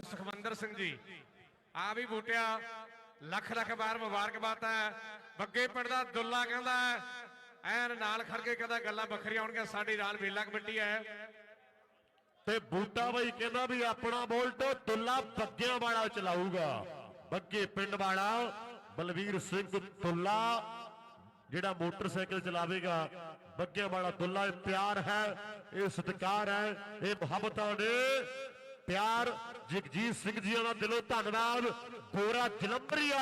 ਸੁਖਵੰਦਰ ਸਿੰਘ ਜੀ। ਆ ਵੀ ਬੂਟਿਆ, ਲੱਖ ਲੱਖ ਵਾਰ ਮੁਬਾਰਕਬਾਦ ਹੈ। ਬੱਗੇ ਪਿੰਡ ਦਾ ਦੁੱਲਾ ਕਹਿੰਦਾ ਐਨ ਨਾਲ ਖੜ ਕੇ ਕਹਿੰਦਾ ਗੱਲਾਂ ਵੱਖਰੀਆਂ ਹੋਣਗੀਆਂ, ਸਾਡੀ ਨਾਲ ਵੇਲਾ ਕਮੇਟੀ ਹੈ। ਤੇ ਬੂਟਾ ਬਾਈ ਕਹਿੰਦਾ ਵੀ ਆਪਣਾ ਬੋਲਟ ਦੁੱਲਾ ਬੱਗਿਆਂ ਵਾਲਾ ਚਲਾਊਗਾ। ਬੱਗੇ ਪਿੰਡ ਵਾਲਾ, ਬਲਵੀਰ ਸਿੰਘ ਦੁੱਲਾ, ਜਿਹੜਾ ਮੋਟਰਸਾਈਕਲ ਚਲਾਵੇਗਾ, ਬੱਗਿਆਂ ਵਾਲਾ ਦੁੱਲਾ ਇਹ ਪਿਆਰ ਹੈ, ਇਹ ਸਤਿਕਾਰ ਹੈ, ਇਹ ਮੁਹੱਬਤਾਂ ਨੇ। ਪਿਆਰ, ਜਗਜੀਤ ਸਿੰਘ ਜੀ ਦਾ ਦਿਲੋਂ ਧੰਨਵਾਦ। ਗੋਰਾ ਜਲੰਧਰੀਆ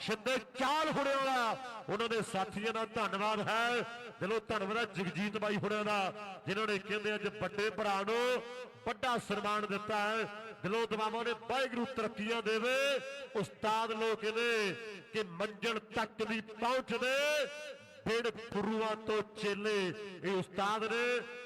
ਸ਼ਿੰਦੇ ਚਾਲ ਹੁਣੇ ਵਾਲਾ, ਉਹਨਾਂ ਦੇ ਸਾਥੀਆਂ ਦਾ ਧੰਨਵਾਦ ਹੈ। ਦਿਲੋਂ ਧੰਨਵਾਦ ਜਗਜੀਤ ਬਾਈ ਹੁਣਿਆਂ ਦਾ, ਜਿਨ੍ਹਾਂ ਨੇ ਕਹਿੰਦੇ ਅੱਜ ਵੱਡੇ ਭਰਾ ਨੂੰ ਵੱਡਾ ਸਨਮਾਨ ਦਿੱਤਾ ਹੈ। ਦਿਲੋਂ ਦਵਾਵਾਂ ਨੇ ਵਾਹਿਗੁਰੂ ਤਰੱਕੀਆਂ ਦੇਵੇ। ਉਸਤਾਦ ਲੋਕ ਕਹਿੰਦੇ ਕਿ ਮੰਜ਼ਲ ਤੱਕ ਦੀ ਪਹੁੰਚਦੇ। ਬਿਨ ਗੁਰੂਆਂ ਤੋਂ ਚੇਲੇ ਇਹ ਉਸਤਾਦ ਨੇ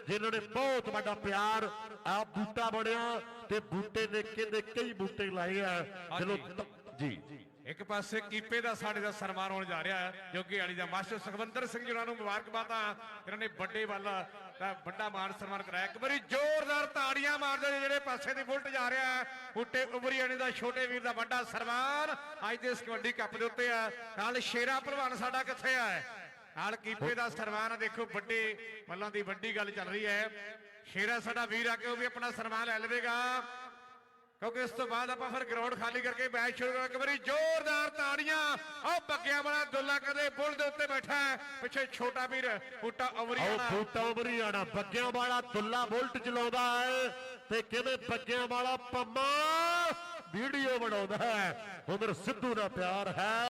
ਜਿਨ੍ਹਾਂ ਨੇ ਬਹੁਤ ਵੱਡਾ ਪਿਆਰ ਆ ਬੂਟਾ ਬਣਿਆ ਤੇ ਬੂਟੇ ਨੇ ਕਹਿੰਦੇ ਕਈ ਬੂਟੇ ਲਾਏ ਆ। ਧ- ਜੀ। ਇੱਕ ਪਾਸੇ ਕੀਪੇ ਦਾ ਸਾਡੇ ਦਾ ਸਨਮਾਨ ਹੋਣ ਜਾ ਰਿਹਾ ਹੈ ਜੋਗੀ ਵਾਲੀ ਦਾ ਮਾਸਟਰ ਸੁਖਵੰਦਰ ਸਿੰਘ ਜੀ ਉਹਨਾਂ ਨੂੰ ਮੁਬਾਰਕਬਾਦਾਂ ਇਹਨਾਂ ਨੇ ਵੱਡੇ ਵੱਲ ਦਾ ਵੱਡਾ ਮਾਨ ਸਨਮਾਨ ਕਰਾਇਆ। ਇੱਕ ਵਾਰੀ ਜ਼ੋਰਦਾਰ ਤਾੜੀਆਂ ਮਾਰਦੇ ਨੇ ਜਿਹੜੇ ਪਾਸੇ ਦੀ ਬੁਲਟ ਜਾ ਰਿਹਾ ਹੈ ਬੂਟੇ ਉਬਰੀਆਣੀ ਦਾ ਛੋਟੇ ਵੀਰ ਦਾ ਵੱਡਾ ਸਨਮਾਨ ਅੱਜ ਦੇ ਇਸ ਕਬੱਡੀ ਕੱਪ ਦੇ ਉੱਤੇ ਆ ਨਾਲ ਸ਼ੇਰਾ ਭਲਵਾਨ ਸਾਡਾ ਕਿੱਥੇ ਆ ਨਾਲ ਕੀਪੇ ਦਾ ਸਨਮਾਨ ਦੇਖੋ ਵੱਡੇ ਵੱਲਾਂ ਦੀ ਵੱਡੀ ਗੱਲ ਚੱਲ ਰਹੀ ਹੈ। ਸ਼ੇਰਾ ਸਾਡਾ ਵੀਰ ਆ ਕੇ ਉਹ ਵੀ ਆਪਣਾ ਸਨਮਾਨ ਲੈ ਲਵੇਗਾ? ਕਿਉਂਕਿ ਇਸ ਤੋਂ ਬਾਅਦ ਆਪਾਂ ਫਿਰ ਗਰਾਊਂਡ ਖਾਲੀ ਕਰਕੇ ਮੈਚ ਸ਼ੁਰੂ ਕਰਾਂਗੇ। ਇੱਕ ਵਾਰੀ ਜ਼ੋਰਦਾਰ ਤਾੜੀਆਂ। ਉਹ ਬੱਗਿਆ ਵਾਲਾ ਦੁੱਲਾ ਕਦੇ ਬੁੱਲ ਦੇ ਉੱਤੇ ਬੈਠਾ ਪਿੱਛੇ ਛੋਟਾ ਵੀਰ, ਬੂਟਾ ਆਓ ਅਵਰੀਆਣਾ ਬੂਟਾ ਉਮਰੀਆਣਾ, ਬੱਗਿਆਂ ਵਾਲਾ ਦੁੱਲਾ ਬੁਲਟ ਚਲਾਉਂਦਾ ਹੈ। ਤੇ ਕਿਵੇਂ ਬੱਗਿਆਂ ਵਾਲਾ ਪੰਮਾ ਵੀਡੀਓ ਬਣਾਉਂਦਾ ਹੈ। ਉਧਰ ਸਿੱਧੂ ਦਾ ਪਿਆਰ ਹੈ।